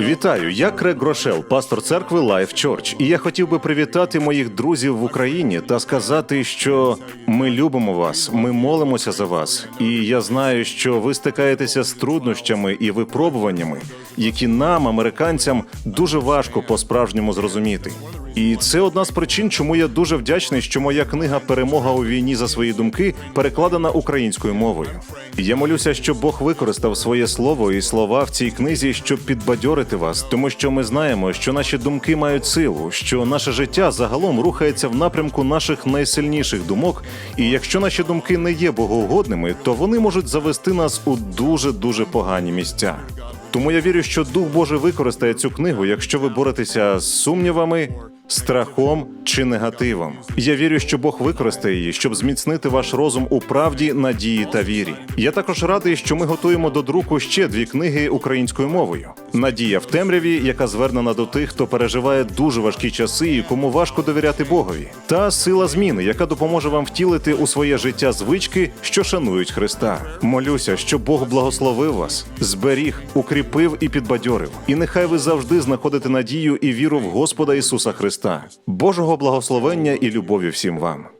Вітаю, я Крек Грошел, пастор церкви Life Church. І я хотів би привітати моїх друзів в Україні та сказати, що ми любимо вас, ми молимося за вас. І я знаю, що ви стикаєтеся з труднощами і випробуваннями, які нам, американцям, дуже важко по-справжньому зрозуміти. І це одна з причин, чому я дуже вдячний, що моя книга Перемога у війні за свої думки перекладена українською мовою. Я молюся, щоб Бог використав своє слово і слова в цій книзі, щоб підбадьорити вас, тому що ми знаємо, що наші думки мають силу, що наше життя загалом рухається в напрямку наших найсильніших думок. І якщо наші думки не є богоугодними, то вони можуть завести нас у дуже дуже погані місця. Тому я вірю, що Дух Божий використає цю книгу, якщо ви боретеся з сумнівами, страхом чи негативом. Я вірю, що Бог використає її, щоб зміцнити ваш розум у правді, надії та вірі. Я також радий, що ми готуємо до друку ще дві книги українською мовою: Надія в темряві, яка звернена до тих, хто переживає дуже важкі часи і кому важко довіряти Богові, та сила зміни, яка допоможе вам втілити у своє життя звички, що шанують Христа. Молюся, щоб Бог благословив вас, зберіг, укріпив і підбадьорив. І нехай ви завжди знаходите надію і віру в Господа Ісуса Христа, Божого благословення і любові всім вам.